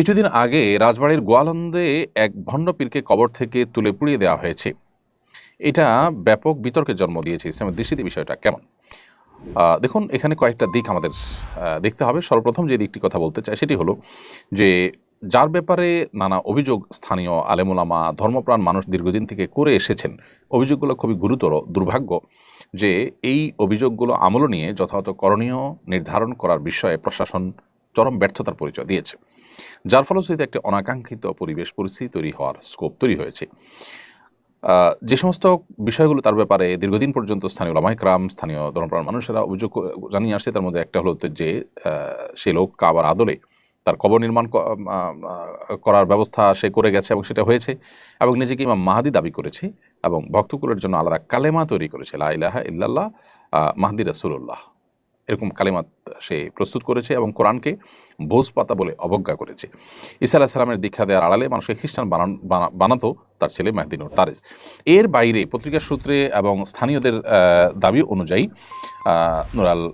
কিছুদিন আগে রাজবাড়ির গোয়ালন্দে এক ভণ্ড পীরকে কবর থেকে তুলে পুড়িয়ে দেওয়া হয়েছে। এটা ব্যাপক বিতর্কের জন্ম দিয়েছে। ইসলামের দৃষ্টিতে বিষয়টা কেমন? দেখুন, এখানে কয়েকটা দিক আমাদের দেখতে হবে। সর্বপ্রথম যে দিকটি কথা বলতে চাই সেটি হলো যে, যার ব্যাপারে নানা অভিযোগ স্থানীয় আলেমুলামা ধর্মপ্রাণ মানুষ দীর্ঘদিন থেকে করে এসেছেন, অভিযোগগুলো খুবই গুরুতর, দুর্ভাগ্য যে এই অভিযোগগুলো আমল নিয়ে যথাযথ করণীয় নির্ধারণ করার বিষয়ে প্রশাসন চরম ব্যর্থতার পরিচয় দিয়েছে। যার ফলশ্রুতিতে একটি অনাকাঙ্ক্ষিত পরিবেশ পরিস্থিতি তৈরি হওয়ার স্কোপ তৈরি হয়েছে। যে সমস্ত বিষয়গুলো তার ব্যাপারে দীর্ঘদিন পর্যন্ত স্থানীয় লামাইকরাম স্থানীয় ধর্মপ্রাণ মানুষেরা অভিযোগ জানিয়ে আসছে, তার মধ্যে একটা হলো যে সে লোক কাবার আদলে তার কবর নির্মাণ করার ব্যবস্থা সে করে গেছে এবং সেটা হয়েছে এবং নিজেকে ইমাম মাহাদি দাবি করেছে এবং ভক্তকুলের জন্য আলাদা কালেমা তৈরি করেছে। লা ইলাহা ইল্লাল্লাহ মাহদি রাসূলুল্লাহ। এরকম কালেমাত সে প্রস্তুত করেছে এবং কোরআনকে বোঝ পাতা বলে অবজ্ঞা করেছে। ঈসা আলাহ সালামের দীক্ষা দেওয়ার আড়ালে মানুষকে খ্রিস্টান বানান বানা- বানাতো তার ছেলে মেহদিনুর তারেস এর বাইরে পত্রিকার সূত্রে এবং স্থানীয়দের দাবি অনুযায়ী নুরাল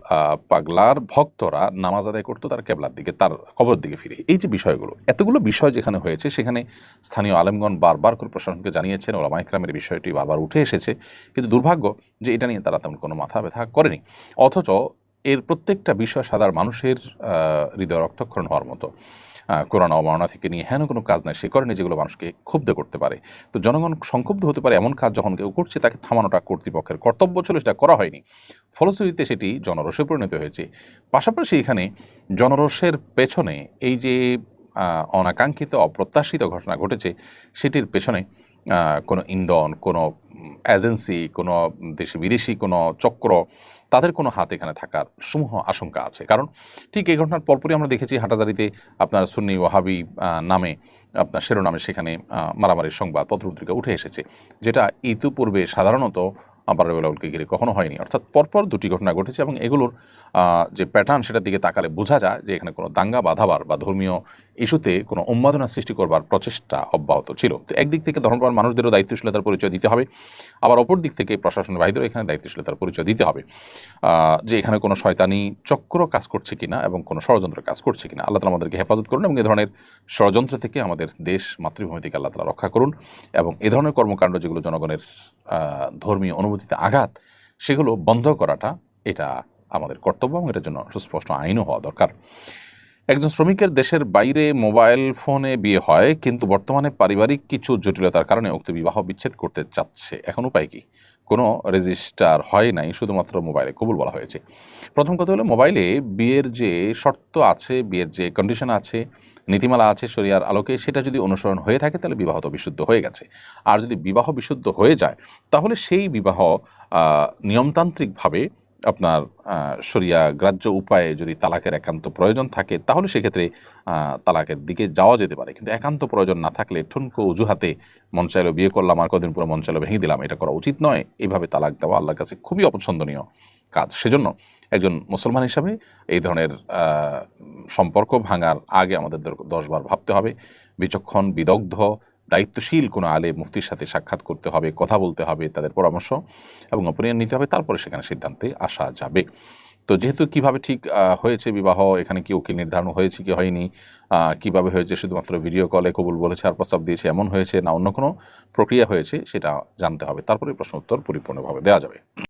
পাগলার ভক্তরা নামাজ আদায় করতো তার কেবলার দিকে, তার কবর দিকে ফিরে। এই যে বিষয়গুলো, এতগুলো বিষয় যেখানে হয়েছে, সেখানে স্থানীয় আলেমগণ বারবার করে প্রশাসনকে জানিয়েছেন, ওলামা ইকরামের বিষয়টি বারবার উঠে এসেছে। কিন্তু দুর্ভাগ্য যে এটা নিয়ে তারা তেমন কোনো মাথা ব্যথা করেনি। অথচ এর প্রত্যেকটা বিষয় সাধারণ মানুষের হৃদয় রক্তক্ষরণ হওয়ার মতো। করোনা অবমাননা থেকে নিয়ে হেন কোনো কাজ নাই, সে করেনি যেগুলো মানুষকে ক্ষুব্ধ করতে পারে। তো জনগণ সংক্ষুব্ধ হতে পারে এমন কাজ যখন কেউ করছে, তাকে থামানোটা কর্তৃপক্ষের কর্তব্য ছিল সেটা করা হয়নি। ফলশ্রুতিতে সেটি জনরসে পরিণত হয়েছে। পাশাপাশি এখানে জনরসের পেছনে এই যে অনাকাঙ্ক্ষিত অপ্রত্যাশিত ঘটনা ঘটেছে, সেটির পেছনে কোনো ইন্ধন, কোনো এজেন্সি, কোনো দেশি বিদেশি, কোনো চক্র, তাদের কোনো হাত এখানে থাকার সমূহ আশঙ্কা আছে। কারণ ঠিক এই ঘটনার পরপরই আমরা দেখেছি হাটাজারিতে আপনার সুন্নি ওয়াহাবি নামে আপনার শিরোনামে সেখানে মারামারির সংবাদ পত্রপত্রিকা উঠে এসেছে, যেটা ইতিপূর্বে সাধারণত বারুলকে ঘিরে কখনো হয়নি। অর্থাৎ পরপর দুটি ঘটনা ঘটেছে এবং এগুলোর যে প্যাটার্ন সেটার দিকে তাকালে বোঝা যায় যে এখানে কোনো দাঙ্গা বাধাবার বা ধর্মীয় ইস্যুতে কোনো উন্মাদনা সৃষ্টি করবার প্রচেষ্টা অব্যাহত ছিল। তো একদিক থেকে ধর্মপ্রাণ মানুষদেরও দায়িত্বশীলতার পরিচয় দিতে হবে, আবার অপর দিক থেকে প্রশাসনের বাইরেও এখানে দায়িত্বশীলতার পরিচয় দিতে হবে যে এখানে কোনো শয়তানি চক্র কাজ করছে কিনা এবং কোনো ষড়যন্ত্র কাজ করছে কিনা। আল্লাহ তালা আমাদেরকে হেফাজত করুন এবং এ ধরনের ষড়যন্ত্র থেকে আমাদের দেশ মাতৃভূমি থেকে আল্লাহ তালা রক্ষা করুন এবং এ ধরনের কর্মকাণ্ড যেগুলো জনগণের ধর্মীয় অনুভূতিতে আঘাত, সেগুলো বন্ধ করাটা এটা আমাদের কর্তব্য এবং এটার জন্য সুস্পষ্ট আইনও হওয়া দরকার। একজন শ্রমিকের দেশের বাইরে মোবাইল ফোনে বিয়ে হয়, কিন্তু বর্তমানে পারিবারিক কিছু জটিলতার কারণে উক্ত বিবাহ বিচ্ছেদ করতে চাচ্ছে। এখন উপায় কি? কোনো রেজিস্টার হয় নাই, শুধুমাত্র মোবাইলে কবুল বলা হয়েছে। প্রথম কথা হলো মোবাইলে বিয়ের যে শর্ত আছে, বিয়ের যে কন্ডিশন আছে, নীতিমালা আছে, শরিয়ার আলোকে সেটা যদি অনুসরণ হয়ে থাকে, তাহলে বিবাহ তো বিশুদ্ধ হয়ে গেছে। আর যদি বিবাহ বিশুদ্ধ হয়ে যায়, তাহলে সেই বিবাহ নিয়মতান্ত্রিকভাবে আপনার শরিয়া গ্রাহ্য উপায়ে যদি তালাকের একান্ত প্রয়োজন থাকে, তাহলে সেক্ষেত্রে তালাকের দিকে যাওয়া যেতে পারে। কিন্তু একান্ত প্রয়োজন না থাকলে ঠুনকো অজুহাতে মন চাইলো বিয়ে করলাম, আর কদিন পরে মন চাইলো ভেঙে দিলাম, এটা করা উচিত নয়। এইভাবে তালাক দেওয়া আল্লাহর কাছে খুবই অপছন্দনীয় কাজ। সেজন্য একজন মুসলমান হিসাবে এই ধরনের সম্পর্ক ভাঙার আগে আমাদের দর- দশবার ভাবতে হবে। বিচক্ষণ, বিদগ্ধ দায়িত্বশীল কোনো আলে মুফতির সাথে সাক্ষাৎ করতে হবে, কথা বলতে হবে, তাদের পরামর্শ এবং অপিনিয়ন নিতে হবে, তারপরে সেখানে সিদ্ধান্তে আসা যাবে। তো যেহেতু কীভাবে ঠিক হয়েছে বিবাহ, এখানে কি ওকে নির্ধারণ হয়েছে কি হয়নি কীভাবে হয়েছে, শুধুমাত্র ভিডিও কলে কবুল বলেছে আর প্রস্তাব দিয়েছে, এমন হয়েছে না, অন্য কোনো প্রক্রিয়া হয়েছে, সেটা জানতে হবে। তারপরে প্রশ্ন উত্তর পরিপূর্ণভাবে দেওয়া যাবে।